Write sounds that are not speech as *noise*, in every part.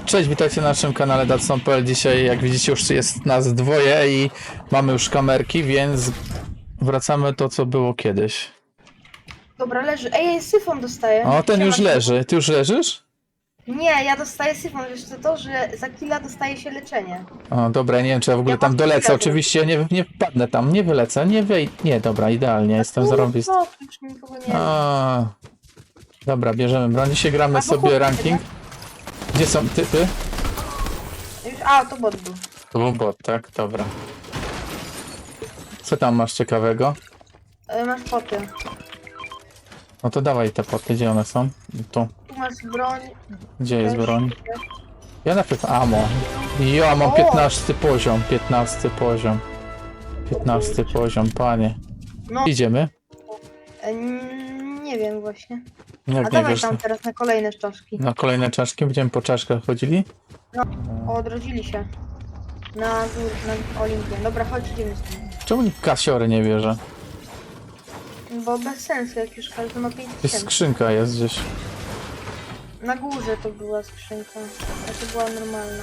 Cześć, witajcie na naszym kanale Datson.pl. Dzisiaj, jak widzicie, już jest nas dwoje i mamy już kamerki, więc wracamy to, co było kiedyś. Dobra, leży. Ej, syfon dostaję. O, ten już leży. Ty już leżysz? Nie, ja dostaję syfon. Wiesz co to, że za killa dostaje się leczenie. O, dobra, nie wiem, czy ja w ogóle Ja tam mam dolecę. Oczywiście nie, nie wpadnę tam, nie wylecę, nie wej... Nie, dobra, idealnie, jestem zarąbisty. No, już nikogo nie. A, Dobra, bierzemy broń. Dzisiaj gramy Albo sobie kupię, ranking. Gdzie są typy? Już, a, to bot był. To był bot, tak? Dobra. Co tam masz ciekawego? E, masz poty. No to dawaj te poty, gdzie one są? Tu. Tu masz broń. Gdzie jest też. broń? Ja najpierw amo. Ja mam O! 15 poziom, 15 poziom. 15 poziom, panie. No, Idziemy? e, nie wiem właśnie. Jak A nie dawaj wiesz? tam teraz na kolejne czaszki. Na kolejne czaszki będziemy po czaszkach chodzili? O, odrodzili się. Na gór, na Olimpię. Dobra, chodź, idziemy z tym. Czemu nikt kasiory nie bierze? Bo bez sensu, jak już każdy ma 5 Gdzieś tysięcy. skrzynka jest gdzieś. Na górze to była skrzynka. A to była normalna.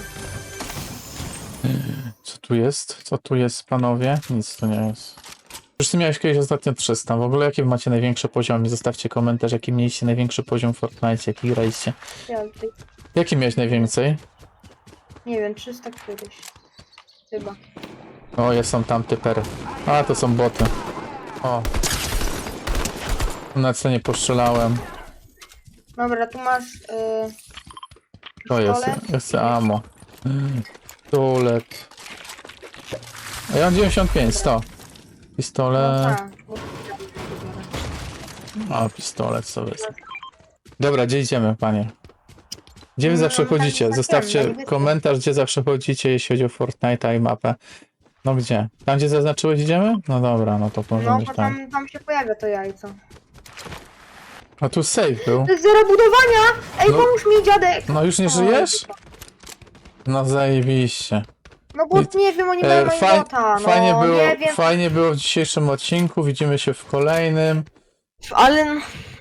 Co tu jest? Co tu jest, panowie? Nic tu nie jest. Już ty miałeś kiedyś ostatnio 300. W ogóle jakie macie największe poziomy? Zostawcie komentarz, jaki mieliście największy poziom w Fortnite, jaki graliście. Ja tutaj, Jaki miałeś najwięcej? nie wiem, 300 któryś. Chyba. O, jest są tam typery. A, to są boty. O. Na co nie postrzelałem. Dobra, tu masz yy, To jest, pistolet. jest amo. Pistolet. A ja mam 95, 100. No Pistolet. tak, bo- A, pistolet sobie. jest. Dobra, gdzie idziemy, panie? Gdzie wy No, zawsze no, tak, chodzicie? tak, Zostawcie tak, tak. komentarz, gdzie zawsze chodzicie, jeśli chodzi o Fortnite'a i mapę. No gdzie? Tam, gdzie zaznaczyłeś, idziemy? No dobra, no to może No, być bo tam. tam, tam się pojawia to jajco. A tu safe był. To jest zero budowania! Ej, No. pomóż mi, dziadek! No już nie żyjesz? No zajebiście. No bo nie wiem, oni E, mają faj, bota, no fajnie, było, nie wiem, fajnie było w dzisiejszym odcinku, widzimy się w kolejnym. ale,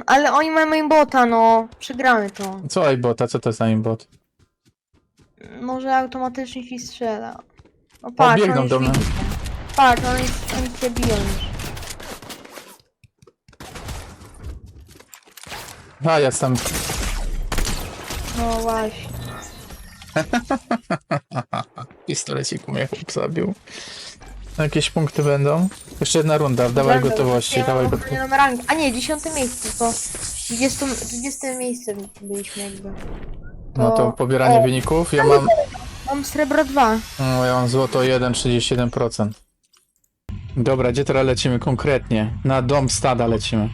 ale oni mają aimbota, no. Przegramy to. Co aimbota? Co to jest aimbot? Może automatycznie ci strzela. No patrz, biegną do mnie. Patrz, oni, oni cię biją już. A, jestem. No właśnie. *laughs* Pistolecik mnie chłop zabił. Jakieś punkty będą? Jeszcze jedna runda, dawaj gotowości, ja dawaj mam gotowości. rangę. A nie, dziesiąte miejsce, to 20, 20 miejsce byliśmy jakby. No to pobieranie o, wyników. Ja mam, Mam srebro 2. no, ja mam złoto 1, 31%. Dobra, gdzie teraz lecimy konkretnie? Na dom stada lecimy.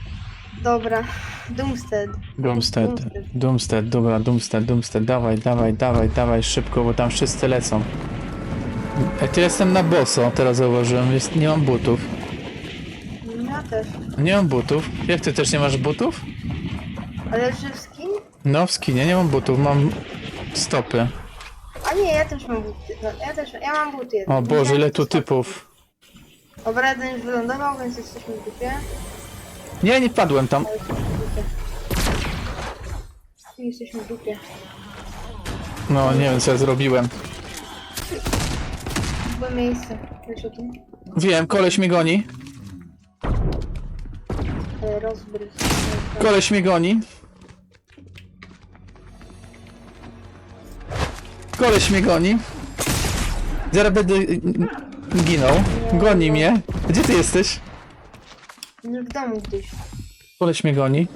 Dobra. Doomstead. Doomstead. Doomstead, dobra, Doomstead, Doomstead, dawaj, dawaj, dawaj, dawaj, szybko, bo tam wszyscy lecą. Ej, to jestem na boso, teraz zauważyłem, jest, nie mam butów. Ja też. Nie mam butów. Jak ty też nie masz butów? Ale czy w skin? No w skinie nie mam butów, mam stopy. A nie, ja też mam buty. No, ja też, ja mam buty. O Boże, ile tu typów. Dobra, jeden już wylądował, więc jesteśmy w dupie. Nie, nie padłem tam. Ale jesteśmy w dupie. Jesteśmy w dupie. No, nie wiem co ja zrobiłem. Złe miejsce. Wiesz o tym? Wiem, koleś mnie goni. E, Rozbryz. Koleś mnie goni. Koleś mnie goni. Zaraz będę y, y, ginął. Goni mnie. Gdzie ty jesteś? No w domu gdzieś. Koleś mnie goni.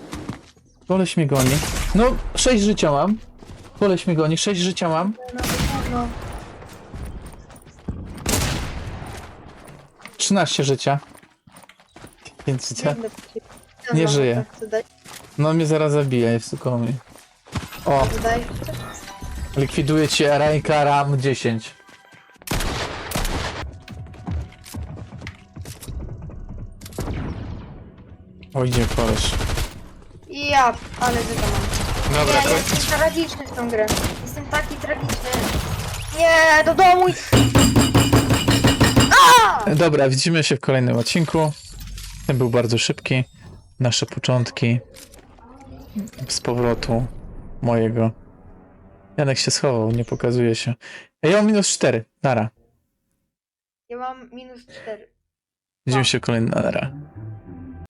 Koleś mnie goni. No, 6 życia mam. Koleś mnie goni, 6 życia mam. No, no, 13 życia. 5 życia. Nie żyje. No mnie zaraz zabije, jest tylko mi. O, likwiduje cię Rajka Ram 10. O, idzie koleś. Ja, ale że to mam. Dobra, Nie, to... jestem tragiczny w tą grę. Jestem taki tragiczny. Nie, do domu. Dobra, widzimy się w kolejnym odcinku. Ten był bardzo szybki. Nasze początki z powrotu mojego. Janek się schował, nie pokazuje się. Ja mam minus 4. Nara. Ja mam minus 4. Widzimy się kolejny nara.